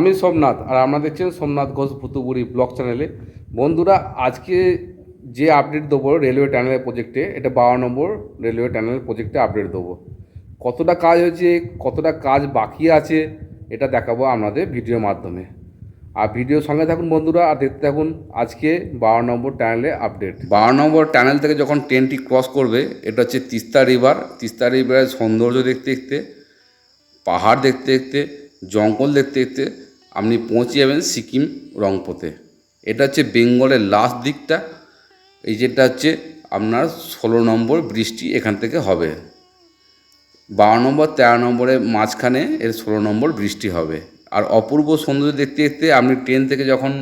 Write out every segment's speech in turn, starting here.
আমি সোমনাথ আর আপনারা দেখছেন সোমনাথ ঘোষ ভুতুগুড়ি ব্লগ চ্যানেলে। বন্ধুরা, আজকে যে আপডেট দেবো রেলওয়ে টানেলের প্রজেক্টে এটা বারো নম্বর রেলওয়ে টানেলের প্রজেক্টে আপডেট দেবো। কতটা কাজ হয়েছে, কতটা কাজ বাকি আছে, এটা দেখাবো আপনাদের ভিডিওর মাধ্যমে। আর ভিডিওর সঙ্গে থাকুন বন্ধুরা, আর দেখতে থাকুন আজকে বারো নম্বর টানেলে আপডেট বারো নম্বর টানেল থেকে যখন ট্রেনটি ক্রস করবে, এটা হচ্ছে তিস্তা রিভার তিস্তা রিভারের সৌন্দর্য দেখতে দেখতে, পাহাড় দেখতে দেখতে, জঙ্গল দেখতে দেখতে আপনি পৌঁছে যাবেন সিকিম রংপোতে। এটা হচ্ছে বেঙ্গলের লাস্ট দিকটা। এই যেটা হচ্ছে আপনার ষোলো নম্বর বৃষ্টি এখান থেকে হবে। বারো নম্বর, তেরো নম্বরের মাঝখানে এর ষোলো নম্বর বৃষ্টি হবে। আর অপূর্ব সৌন্দর্য দেখতে দেখতে আপনি ট্রেন থেকে যখন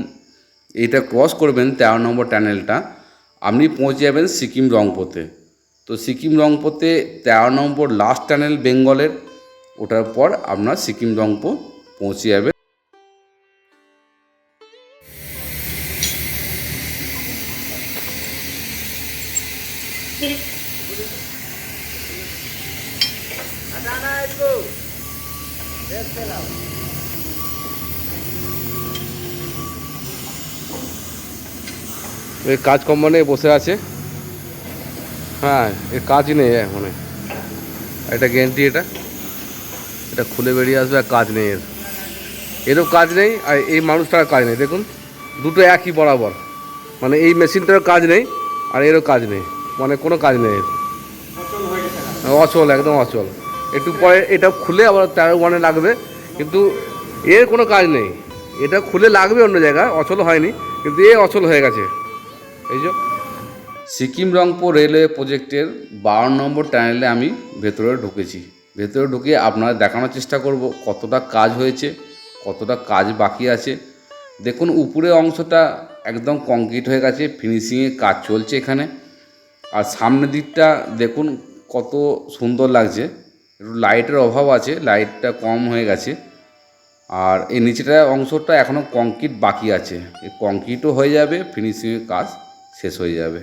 এইটা ক্রস করবেন তেরো নম্বর টানেলটা আপনি পৌঁছে যাবেন সিকিম রংপোতে। তো সিকিম রংপোতে তেরো নম্বর লাস্ট টানেল বেঙ্গলের, ওটার পর আপনার সিকিম রংপো পৌঁছে যাবে। কাজ কম মানে বসে আছে। হ্যাঁ এর কাজই নেই মানে এটা গ্যারেন্টি এটা। এটা খুলে বেরিয়ে আসবে আর কাজ নেই এর। এরও কাজ নেই আর এই মানুষটার কাজ নেই। দেখুন দুটো একই বরাবর। মানে এই মেশিনটার কাজ নেই আর এরও কাজ নেই। মানে কোনো কাজ নেই এর। অচল একদম অচল। একটু পরে এটা খুলে আবার তেরো ওয়ানে লাগবে, কিন্তু এর কোনো কাজ নেই। এটা খুলে লাগবে অন্য জায়গায়, অচল হয়নি, কিন্তু এ অচল হয়ে গেছে। এই যে। সিকিম রংপুর রেলওয়ে প্রজেক্টের বারো নম্বর টানেলে আমি ভেতরে ঢুকেছি। ভেতরে ঢুকে আপনারা দেখানোর চেষ্টা করব কতটা কাজ হয়েছে, কতটা কাজ বাকি আছে। দেখুন উপরে অংশটা একদম কংক্রিট হয়ে গেছে ফিনিশিংয়ে কাজ চলছে এখানে। আর সামনের দিকটা দেখুন কত সুন্দর লাগছে। একটু লাইটের অভাব আছে লাইটটা কম হয়ে গেছে। আর এই নিচেটা অংশটা এখনও কংক্রিট বাকি আছে। এই কংক্রিটও হয়ে যাবে ফিনিশিংয়ের কাজ শেষ হয়ে যাবে।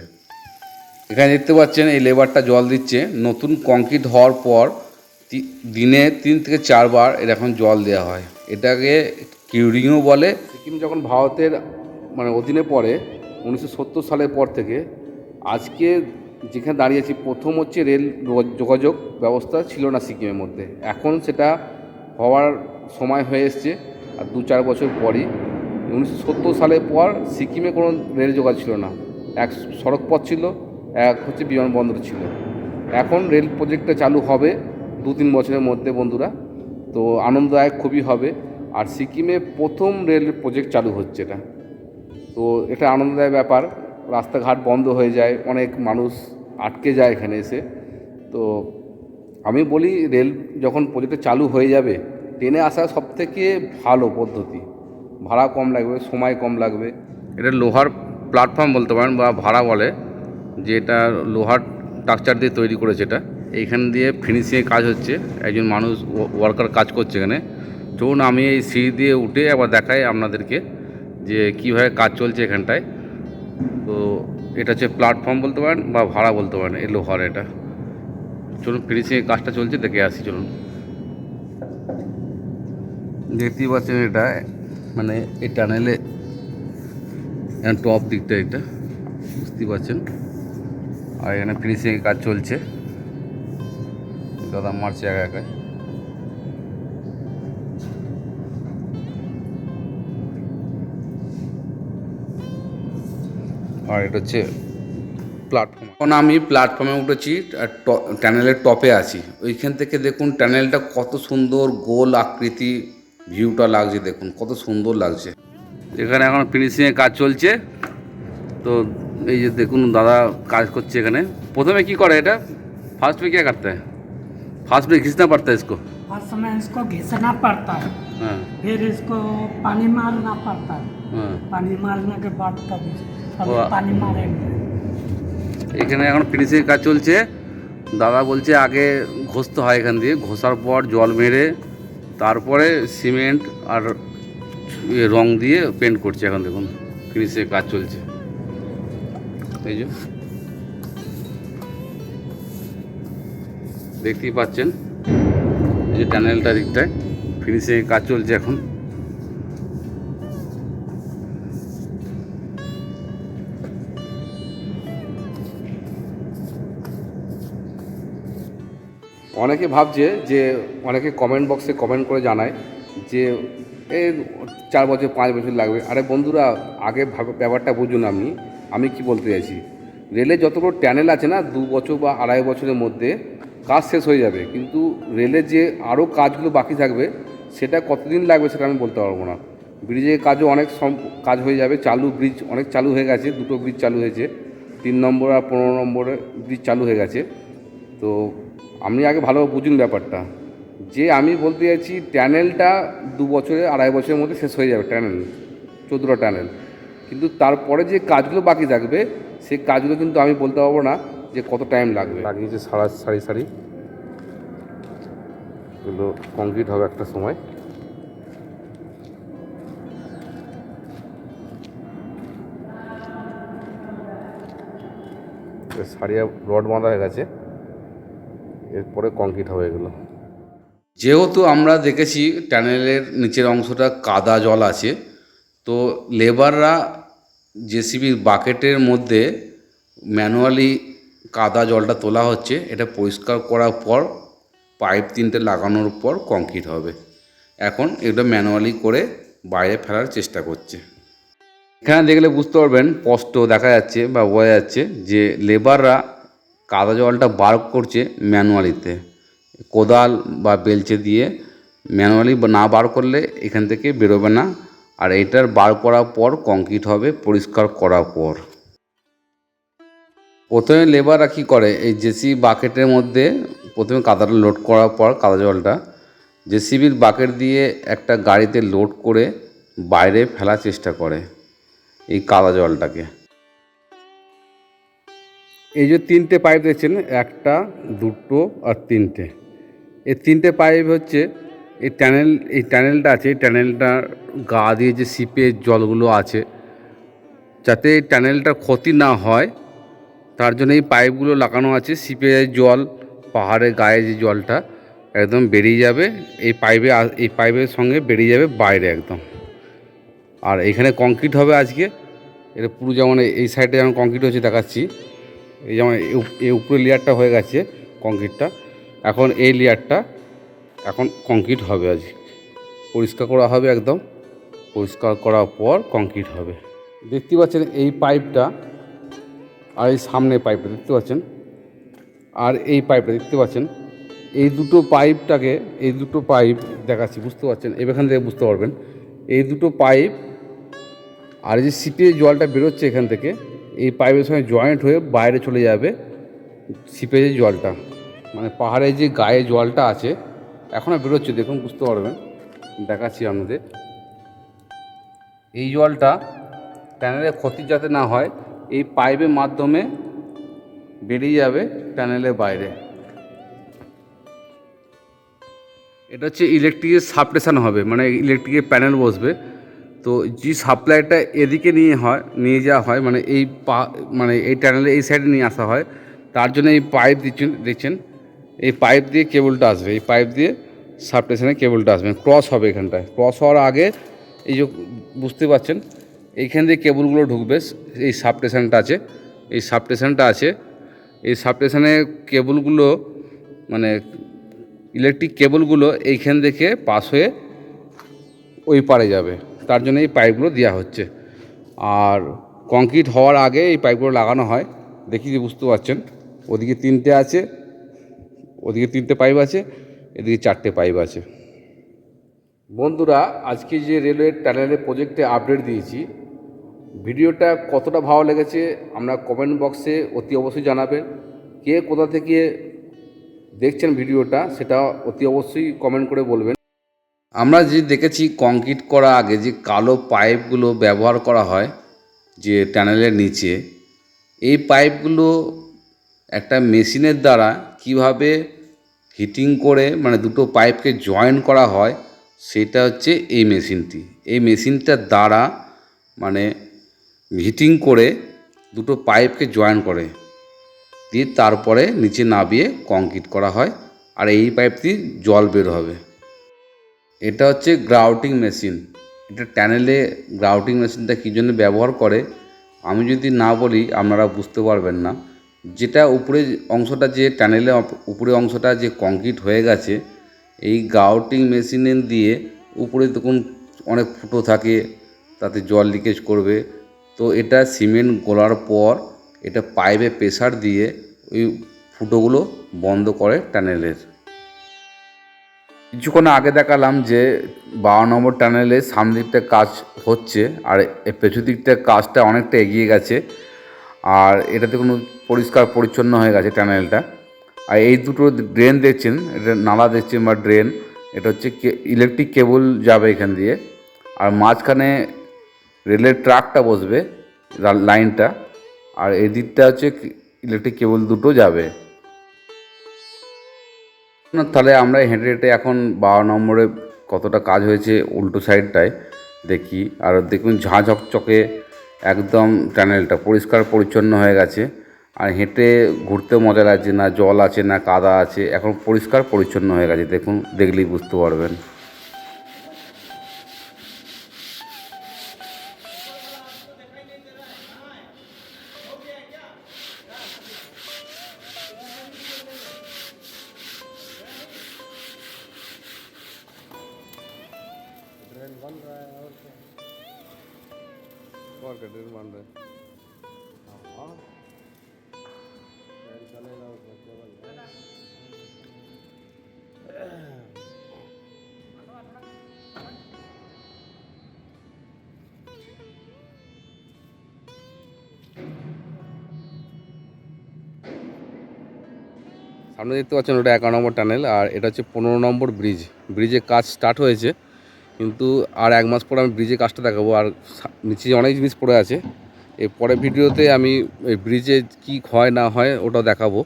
এখানে দেখতে পাচ্ছেন এই লেবারটা জল দিচ্ছে। নতুন কংক্রিট হওয়ার পর দিনে তিন থেকে চারবার এরকম জল দেওয়া হয়। এটাকে কিউরিংও বলে। সিকিম যখন ভারতের মানে অধীনে পড়ে, উনিশশো সত্তর সালের পর থেকে, আজকে যেখানে দাঁড়িয়েছি প্রথম হচ্ছে রেল যোগাযোগ ব্যবস্থা ছিল না সিকিমের মধ্যে। এখন সেটা হওয়ার সময় হয়ে এসছে, আর দু চার বছর পরই। উনিশশো সত্তর সালের পর সিকিমে কোনো রেল যোগাযোগ ছিল না। এক সড়ক পথ ছিল, এক হচ্ছে বিমানবন্দর ছিল। এখন রেল প্রজেক্টটা চালু হবে দু তিন বছরের মধ্যে, বন্ধুরা। তো আনন্দদায়ক খুবই হবে। আর সিকিমে প্রথম রেল প্রজেক্ট চালু হচ্ছে এটা। তো এটা আনন্দদায়ক ব্যাপার। রাস্তাঘাট বন্ধ হয়ে যায়, অনেক মানুষ আটকে যায় এখানে এসে। তো আমি বলি, রেল যখন প্রজেক্টটা চালু হয়ে যাবে, ট্রেনে আসা সব থেকে ভালো পদ্ধতি। ভাড়া কম লাগবে, সময় কম লাগবে। এটা লোহার প্ল্যাটফর্ম বলতে পারেন বা ভাড়া বলে, যে এটা লোহার স্ট্রাকচার দিয়ে তৈরি করেছে এটা। এইখান দিয়ে ফিনিশিংয়ে কাজ হচ্ছে, একজন মানুষ ওয়ার্কার কাজ করছে এখানে। চলুন আমি এই সিঁড়ি দিয়ে উঠে আবার দেখাই আপনাদেরকে যে কীভাবে কাজ চলছে এখানটায়। তো এটা হচ্ছে প্ল্যাটফর্ম বলতে পারেন বা ভাড়া বলতে পারেন এই লোহার এটা। চলুন ফিনিশিংয়ে কাজটা চলছে, দেখে আসি, চলুন। দেখতেই পাচ্ছেন এটা মানে এই টানেলে টপ দিকটা এটা, বুঝতেই পারছেন আর এখানে ফিনিশিংয়ের কাজ চলছে। দাদা মারছে একা একাই। আর এটা হচ্ছে প্ল্যাটফর্ম এখন আমি প্ল্যাটফর্মে উঠেছি আর ট- টানেলের টপে আছি ওইখান থেকে দেখুন টানেলটা কত সুন্দর গোল আকৃতি ভিউটা লাগছে দেখুন কত সুন্দর লাগছে এখানে এখন ফিনিশিংয়ের কাজ চলছে তো এই যে দেখুন দাদা কাজ করছে এখানে প্রথমে কি করে এটা ফার্স্ট में क्या करता है फास्ट में खींचना पड़ता है इसको हर समय इसको घिसना पड़ता है हाँ फिर इसको पानी मारना पड़ता है हाँ पानी मारने के बाद कभी এখানে এখন ফিনিশিং কাজ চলছে। দাদা বলছে আগে ঘষতে হয় এখান দিয়ে। ঘষার পর জল মেরে তারপরে সিমেন্ট আর ইয়ে রং দিয়ে পেন্ট করছে এখন দেখুন। ফিনিশিং কাজ চলছে। এই যে। দেখতেই পাচ্ছেন। এই যে টানেলটা দিকটায়। ফিনিশিংয়ের কাজ চলছে এখন। অনেকে ভাবছে যে, অনেকে কমেন্ট বক্সে কমেন্ট করে জানায় যে এই চার বছর, পাঁচ বছর লাগবে। আরে বন্ধুরা, আগে ব্যাপারটা বুঝুন আপনি। আমি কি বলতে চাইছি? রেলে যতগুলো ট্যানেল আছে না, দু বছর বা আড়াই বছরের মধ্যে, কাজ শেষ হয়ে যাবে। কিন্তু রেলের যে আরও কাজগুলো বাকি থাকবে, সেটা কতদিন লাগবে সেটা আমি বলতে পারব না। ব্রিজের কাজও অনেক কাজ হয়ে যাবে। চালু ব্রিজ অনেক চালু হয়ে গেছে, দুটো ব্রিজ চালু হয়েছে। তিন নম্বর আর পনেরো নম্বরে ব্রিজ চালু হয়ে গেছে। তো আপনি আগে ভালোভাবে বুঝুন ব্যাপারটা। যে আমি বলতে চাইছি ট্যানেলটা দু বছরে, আড়াই বছরের মধ্যে শেষ হয়ে যাবে ট্যানেল চোদ্দোটা ট্যানেল কিন্তু তারপরে যে কাজগুলো বাকি থাকবে, সেই কাজগুলো কিন্তু আমি বলতে পারব না যে কত টাইম লাগবে। লাগিয়েছে সারা সারি সারি, এগুলো কমপ্লিট হবে একটা সময়। সারিয়া রড বাঁধা হয়ে গেছে। এরপরে কংক্রিট হবে এগুলো যেহেতু আমরা দেখেছি টানেলের নিচের অংশটা কাদা জল আছে, তো লেবাররা জেসিবির বাকেটের মধ্যে ম্যানুয়ালি কাদা জলটা তোলা হচ্ছে, এটা পরিষ্কার করার পর পাইপ তিনটে লাগানোর পর কংক্রিট হবে। এখন এটা ম্যানুয়ালি করে বাইরে ফেলার চেষ্টা করছে। এখানে দেখলে বুঝতে পারবেন, স্পষ্ট দেখা যাচ্ছে বা বোঝা যাচ্ছে যে লেবাররা কাদা জলটা বার করছে ম্যানুয়ালিতে। কোদাল বা বেলচে দিয়ে ম্যানুয়ালি না বার করলে এখান থেকে বেরোবে না। আর এটার বার করার পর কংক্রিট হবে, পরিষ্কার করার পর। প্রথমে লেবাররা কী করে? এই জেসি বাকেটের মধ্যে প্রথমে কাদাটা লোড করার পর কাদা জলটা জেসিবির বাকেট দিয়ে একটা গাড়িতে লোড করে বাইরে ফেলার চেষ্টা করে এই কাদা জলটাকে। এই যে তিনটে পাইপ দেখছেন, একটা, দুটো আর তিনটে। এই তিনটে পাইপ হচ্ছে, এই ট্যানেল এই ট্যানেলটা আছে, এই ট্যানেলটার গা দিয়ে যে সিপের জলগুলো আছে, যাতে এই ট্যানেলটার ক্ষতি না হয়, তার জন্য এই পাইপগুলো লাগানো আছে সিপের জল, পাহাড়ের গায়ে যে জলটা, একদম বেরিয়ে যাবে, এই পাইপে এই পাইপের সঙ্গে বেরিয়ে যাবে বাইরে একদম। আর এখানে কংক্রিট হবে আজকে, এটা পুরো যেমন এই সাইডে যেমন কংক্রিট হচ্ছে দেখাচ্ছি এই যেমন এই উপরে লেয়ারটা হয়ে গেছে কংক্রিটটা, এখন এই লেয়ারটা এখন কংক্রিট হবে আজ। পরিষ্কার করা হবে একদম, পরিষ্কার করার পর কংক্রিট হবে। দেখতে পাচ্ছেন এই পাইপটা আর এই সামনে পাইপটা, দেখতে পাচ্ছেন? আর এই পাইপটা দেখতে পাচ্ছেন? এই দুটো পাইপটাকে, এই দুটো পাইপ দেখাচ্ছি, বুঝতে পারছেন? এখান থেকে বুঝতে পারবেন। এই দুটো পাইপ আর যে সিপে জলটা বেরোচ্ছে এখান থেকে এই পাইপের সঙ্গে জয়েন্ট হয়ে বাইরে চলে যাবে সিপে যে জলটা। মানে পাহাড়ে যে গায়ে জলটা আছে, এখনও বেরোচ্ছে, দেখুন, বুঝতে পারবেন। দেখাচ্ছি আপনাদের। এই জলটা ট্যানেলের ক্ষতি যাতে না হয়, এই পাইপের মাধ্যমে বেরিয়ে যাবে ট্যানেলের বাইরে। এটা হচ্ছে ইলেকট্রিকের সাবস্টেশন হবে মানে ইলেকট্রিকের প্যানেল বসবে। তো যে সাপ্লাইটা এদিকে নিয়ে হয়, নিয়ে যাওয়া হয় মানে এই পা মানে এই ট্যানেলে এই সাইডে নিয়ে আসা হয়, তার জন্য এই পাইপ দিচ্ছেন, দেখছেন? এই পাইপ দিয়ে কেবলটা আসবে, এই পাইপ দিয়ে সাবস্টেশনে কেবলটা আসবে ক্রস হবে এখানটায়। ক্রস হওয়ার আগে এই যে বুঝতে পারছেন, এইখান দিয়ে কেবলগুলো ঢুকবে, এই সাবস্টেশনটা আছে, এই সাবস্টেশনটা আছে, এই সাবস্টেশনে কেবলগুলো মানে ইলেকট্রিক কেবলগুলো এইখান থেকে পাস হয়ে ওই পারে যাবে। তার জন্য এই পাইপগুলো দেওয়া হচ্ছে। আর কংক্রিট হওয়ার আগে এই পাইপগুলো লাগানো হয়। দেখি যে বুঝতে পারছেন। ওদিকে তিনটে আছে, ওদিকে তিনটে পাইপ আছে, এদিকে চারটে পাইপ আছে। বন্ধুরা, আজকে যে রেলওয়ে টানেলের প্রজেক্টে আপডেট দিয়েছি, ভিডিওটা কতটা ভালো লেগেছে আমরা কমেন্ট বক্সে অতি অবশ্যই জানাবেন। কে কোথা থেকে দেখছেন ভিডিওটা, সেটা অতি অবশ্যই কমেন্ট করে বলবেন। আমরা যে দেখেছি কংক্রিট করা আগে, যে কালো পাইপগুলো ব্যবহার করা হয়, যে টানেলের নিচে, এই পাইপগুলো একটা মেশিনের দ্বারা কীভাবে হিটিং করে মানে দুটো পাইপকে জয়েন করা হয়, সেটা হচ্ছে এই মেশিনটি। এই মেশিনটার দ্বারা মানে হিটিং করে দুটো পাইপকে জয়েন করে, দিয়ে তারপরে নিচে নামিয়ে কংক্রিট করা হয়, আর এই পাইপটি জল বের হবে। এটা হচ্ছে গ্রাউটিং মেশিন এটা ট্যানেলে গ্রাউটিং মেশিনটা কী জন্য ব্যবহার করে? আমি যদি না বলি, আপনারা বুঝতে পারবেন না। যেটা উপরে অংশটা যে ট্যানেলে উপরে অংশটা যে কংক্রিট হয়ে গেছে, এই গাউটিং মেশিনে দিয়ে উপরে দেখুন অনেক ফুটো থাকে, তাতে জল লিকেজ করবে। তো এটা সিমেন্ট গলার পর, এটা পাইপে প্রেসার দিয়ে ওই ফুটোগুলো বন্ধ করে টানেলের কিছুক্ষণ আগে দেখালাম যে বারো নম্বর টানেলের সামনের দিকটা কাজ হচ্ছে, আর এর পেছন দিকটার কাজটা অনেকটা এগিয়ে গেছে, আর এটাতে কোনো পরিষ্কার পরিচ্ছন্ন হয়ে গেছে টানেলটা। আর এই দুটো ড্রেন দেখছেন, এটা নালা দেখছেন বা ড্রেন, এটা হচ্ছে ইলেকট্রিক কেবল যাবে এখান দিয়ে, আর মাঝখানে রেলের ট্রাকটা বসবে লাইনটা, আর এই দিকটা হচ্ছে ইলেকট্রিক কেবল দুটো যাবে। তাহলে আমরা হেঁটে হেঁটে এখন বারো নম্বরে কতটা কাজ হয়েছে উল্টো সাইডটায় দেখি। আর দেখুন ঝাঁঝকচকে একদম টানেলটা পরিষ্কার পরিচ্ছন্ন হয়ে গেছে। আর হেঁটে ঘুরতে মজা লাগছে না, জল আছে না, কাদা আছে, এখন পরিষ্কার পরিচ্ছন্ন হয়ে গেছে। দেখুন, দেখলেই বুঝতে পারবেন। மார்க்கெட் সামনে দেখতে পাচ্ছেন ওটা এগারো নম্বর টানেল, আর এটা হচ্ছে পনেরো নম্বর ব্রিজ। ব্রিজে কাজ স্টার্ট হয়েছে, কিন্তু আর এক মাস পর আমি ব্রিজে কাজটা দেখাবো। আর নিচে অনেক জিনিস পড়ে আছে। এর পরের ভিডিওতে আমি এই ব্রিজে কি হয় না হয় ওটা দেখাবো।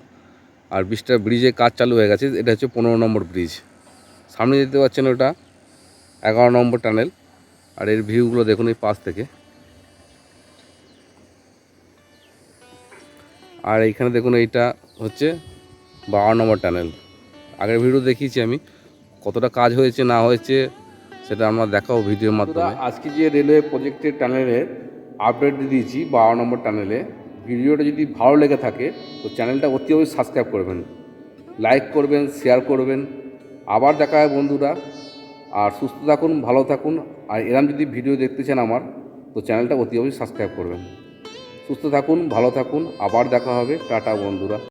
আর ব্রিজটা ব্রিজে কাজ চালু হয়ে গেছে, এটা হচ্ছে পনেরো নম্বর ব্রিজ সামনে দেখতে পাচ্ছেন ওটা, এগারো নম্বর টানেল আর এর ভিউগুলো দেখুন এই পাশ থেকে। আর এইখানে দেখুন এইটা হচ্ছে বারো নম্বর টানেল আগের ভিডিও দেখিয়েছি আমি, কতটা কাজ হয়েছে, না হয়েছে সেটা আমরা দেখাবো ভিডিওর মাধ্যমে। আজকে যে রেলওয়ে প্রজেক্টের টানেলের আপডেট দিয়েছি বারো নম্বর টানেলে। ভিডিওটা যদি ভালো লেগে থাকে তো চ্যানেলটা অতি অবশ্যই সাবস্ক্রাইব করবেন। লাইক করবেন শেয়ার করবেন। আবার দেখা হয় বন্ধুরা। আর সুস্থ থাকুন ভালো থাকুন। আর এরম যদি ভিডিও দেখতে চান আমার তো চ্যানেলটা অতি অবশ্যই সাবস্ক্রাইব করবেন। সুস্থ থাকুন ভালো থাকুন। আবার দেখা হবে। টাটা বন্ধুরা।